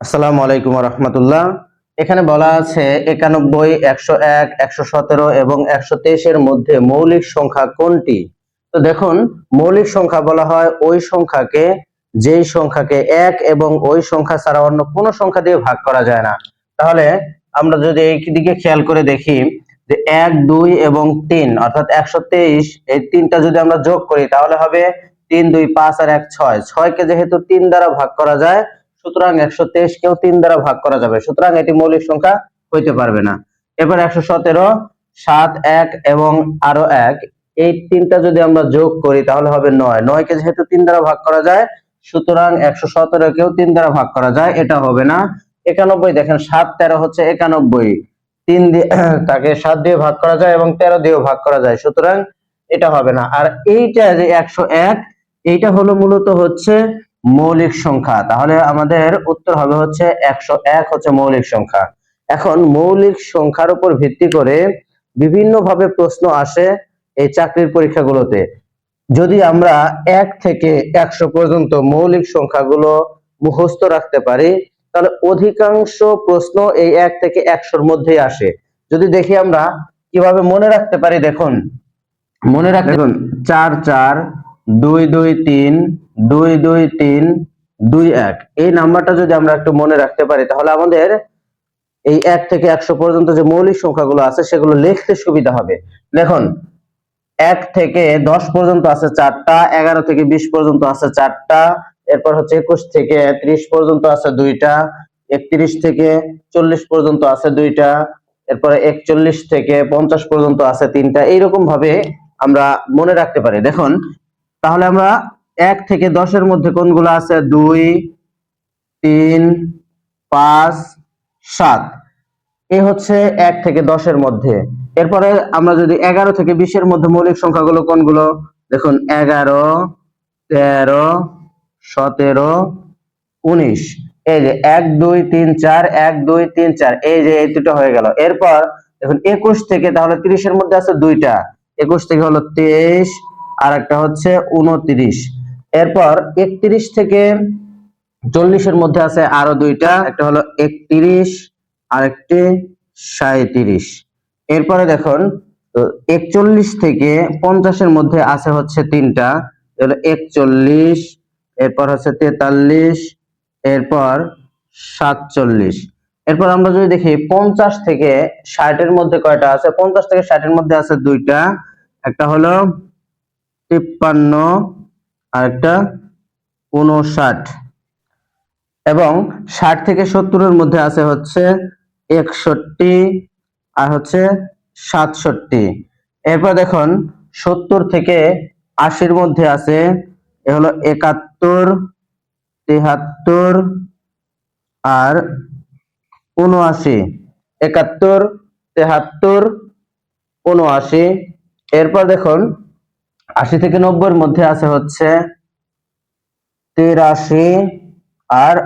আসসালামু আলাইকুম রহমতুল্লাহ। এখানে বলা আছে একানব্বই, একশো এক, একশো সতেরো এবং একশো তেইশের মধ্যে মৌলিক সংখ্যা কোনটি? তো দেখুন, মৌলিক সংখ্যা বলা হয় ওই সংখ্যাকে, যেই সংখ্যাকে এক এবং ওই সংখ্যা ছাড়া অন্য কোনো সংখ্যা দিয়ে ভাগ করা যায় না। তাহলে আমরা যদি এই দিকে খেয়াল করে দেখি যে এক, দুই এবং তিন, অর্থাৎ একশো তেইশ, এই তিনটা যদি আমরা যোগ করি তাহলে হবে তিন, দুই, পাঁচ আর এক, ছয়। ছয়কে যেহেতু তিন দ্বারা ভাগ করা যায় সুতরাং একশো তেইশ কেও তিন দ্বারা ভাগ করা যাবে। সুতরাং এটি মৌলিক সংখ্যা হইতে পারবে না। এবার একশো সতেরো, সাত, এক এবং আরও এক, এই তিনটা যদি আমরা যোগ করি তাহলে হবে নয়। নয়কে যেহেতু তিন দ্বারা ভাগ করা যায়, সুতরাং একশো সতেরো কেও তিন দ্বারা ভাগ করা যায়, এটা হবে না। একানব্বই, দেখেন, সাত তেরো হচ্ছে একানব্বই। তিন দিয়ে তাকে সাত দিয়ে ভাগ করা যায় এবং তেরো দিয়েও ভাগ করা যায়, সুতরাং এটা হবে না। আর এইটা যে একশো এক, এইটা হলো মূলত হচ্ছে মৌলিক সংখ্যা। তাহলে আমাদের উত্তর হবে হচ্ছে একশো এক হচ্ছে মৌলিক সংখ্যা। এখন মৌলিক সংখ্যার উপর ভিত্তি করে বিভিন্ন ভাবে প্রশ্ন আসে এই চাকরির পরীক্ষাগুলোতে। যদি আমরা এক থেকে একশো পর্যন্ত মৌলিক সংখ্যাগুলো মুখস্থ রাখতে পারি তাহলে অধিকাংশ প্রশ্ন এই এক থেকে একশোর মধ্যেই আসে। যদি দেখি আমরা কীভাবে মনে রাখতে পারি দেখুন। মনে রাখ দেখুন চার চার দুই দুই তিন দুই দুই, তিন, দুই, এক। এই নাম্বারটা যদি আমরা একটু মনে রাখতে পারি, তাহলে আমাদের এই এক থেকে একশো পর্যন্ত যে মৌলিক সংখ্যাগুলো আছে, সেগুলো লিখতে সুবিধা হবে। দেখুন, এক থেকে দশ পর্যন্ত আছে চারটা, এগারো থেকে বিশ পর্যন্ত আছে চারটা, এরপর হচ্ছে একুশ থেকে ত্রিশ পর্যন্ত আছে দুইটা, একত্রিশ থেকে চল্লিশ পর্যন্ত আছে দুইটা, এরপরে একচল্লিশ থেকে পঞ্চাশ পর্যন্ত আছে তিনটা। এইরকম ভাবে আমরা মনে রাখতে পারি। দেখুন, তাহলে আমরা এক থেকে দশের মধ্যে কোনগুলো আছে? দুই, তিন, পাঁচ, সাত। এ হচ্ছে এক থেকে দশের মধ্যে। এরপরে আমরা যদি এগারো থেকে বিশের মধ্যে মৌলিক সংখ্যাগুলো কোনগুলো? দেখুন, এগারো, তেরো, সতেরো, উনিশ। এই যে এক, দুই, তিন, চার, এক, দুই, তিন, চার, এই যে এই দুটো হয়ে গেল। এরপর দেখুন, একুশ থেকে তাহলে তিরিশের মধ্যে আছে দুইটা। একুশ থেকে হলো তেইশ আর একটা হচ্ছে উনত্রিশ। এরপর একত্রিশ থেকে চল্লিশের মধ্যে আছে আরও দুইটা, একটা হলো একত্রিশ আর একটি সাঁত্রিশ এরপরে দেখুন একচল্লিশ থেকে পঞ্চাশের মধ্যে আছে হচ্ছে তিনটা একচল্লিশ, এরপর হচ্ছে তেতাল্লিশ, এরপর সাতচল্লিশ। এরপর আমরা যদি দেখি পঞ্চাশ থেকে ষাটের মধ্যে কয়টা আছে? পঞ্চাশ থেকে ষাটের মধ্যে আছে দুইটা, একটা হলো তিপ্পান্ন আর একটা উনষাট এবং ষাট থেকে সত্তরের মধ্যে আছে হচ্ছে একষট্টি আর হচ্ছে সাতষট্টি। এরপর দেখুন, সত্তর থেকে আশির মধ্যে আছে, এ হলো একাত্তর, তেহাত্তর আর উনআশি একাত্তর, তেহাত্তর উনআশি এরপর দেখুন আশি থেকে নব্বইয়ের মধ্যে আছে হচ্ছে তেরাশি আর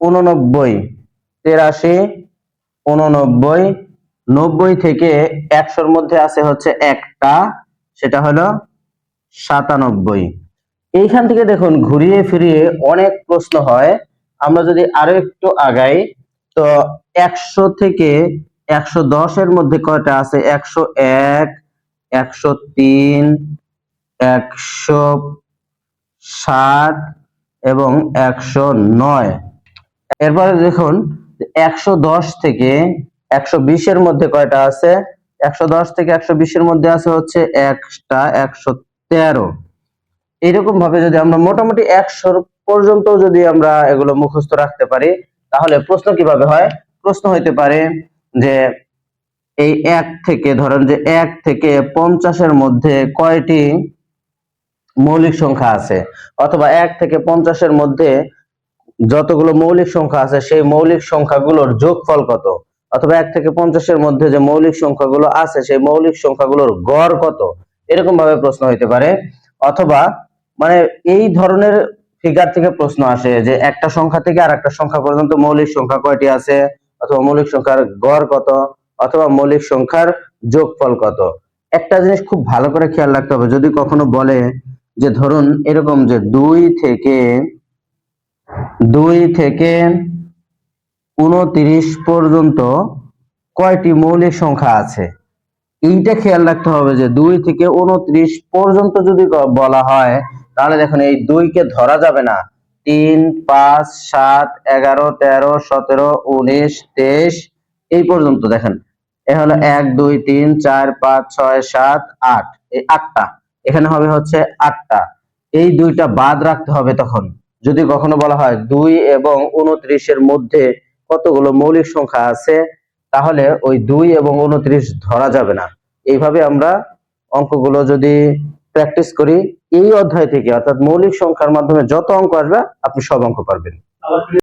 উননব্বই। তেরাশি, উননব্বই, নব্বই থেকে একশোর মধ্যে আছে হচ্ছে একটা, সেটা হলো সাতানব্বই। এইখান থেকে দেখুন, ঘুরিয়ে ফিরিয়ে অনেক প্রশ্ন হয়। আমরা যদি আরও একটু আগাই, তো একশো থেকে একশো দশের মধ্যে কয়টা আছে? একশো এক, একশো তিন একশো সাত এবং একশো নয়। এরপরে দেখুন, একশো দশ থেকে একশো বিশের মধ্যে কয়টা আছে? একশো দশ থেকে একশো বিশের মধ্যে আছে হচ্ছে একটা, একশো তেরো। ভাবে যদি আমরা মোটামুটি একশোর পর্যন্ত যদি আমরা এগুলো মুখস্থ রাখতে পারি, তাহলে প্রশ্ন কীভাবে হয়? প্রশ্ন হইতে পারে যে এই এক থেকে, ধরেন যে এক থেকে পঞ্চাশের মধ্যে কয়টি মৌলিক সংখ্যা আছে। অথবা এক থেকে পঞ্চাশের মধ্যে যতগুলো মৌলিক সংখ্যা আছে, সেই মৌলিক সংখ্যাগুলোর যোগফল কত? অথবা এক থেকে পঞ্চাশের মধ্যে যে মৌলিক সংখ্যাগুলো আছে, সেই মৌলিক সংখ্যাগুলোর গড় কত? এরকম ভাবে প্রশ্ন হইতে পারে। অথবা মানে এই ধরনের ফিগার থেকে প্রশ্ন আসে যে একটা সংখ্যা থেকে আর একটা সংখ্যা পর্যন্ত মৌলিক সংখ্যা কয়টি আছে? অথবা মৌলিক সংখ্যার গড় কত? অথবা মৌলিক সংখ্যার যোগফল কত? একটা জিনিস খুব ভালো করে খেয়াল রাখতে হবে। যদি কখনো বলে যে ধরুন এরকম যে দুই থেকে দুই থেকে উনত্রিশ পর্যন্ত কয়টি মৌলিক সংখ্যা আছে? এইটা খেয়াল রাখতে হবে যে দুই থেকে উনত্রিশ পর্যন্ত যদি বলা হয়, তাহলে দেখুন এই দুইকে ধরা যাবে না। তিন, পাঁচ, সাত, এগারো, তেরো, সতেরো, উনিশ, তেইশ, এই পর্যন্ত দেখেন। এ হলো এক, দুই, তিন, চার, পাঁচ, ছয়, সাত, আট, এই আটটা। এখানে হবে হচ্ছে আটটা। এই দুইটা বাদ রাখতে হবে তখন। যদি কখনো বলা হয় দুই এবং উনত্রিশের মধ্যে কতগুলো মৌলিক সংখ্যা আছে, তাহলে ওই দুই এবং উনত্রিশ ধরা যাবে না। এইভাবে আমরা অঙ্কগুলো যদি প্র্যাকটিস করি, এই অধ্যায় থেকে অর্থাৎ মৌলিক সংখ্যার মাধ্যমে যত অঙ্ক আসবে, আপনি সব অঙ্ক পারবেন।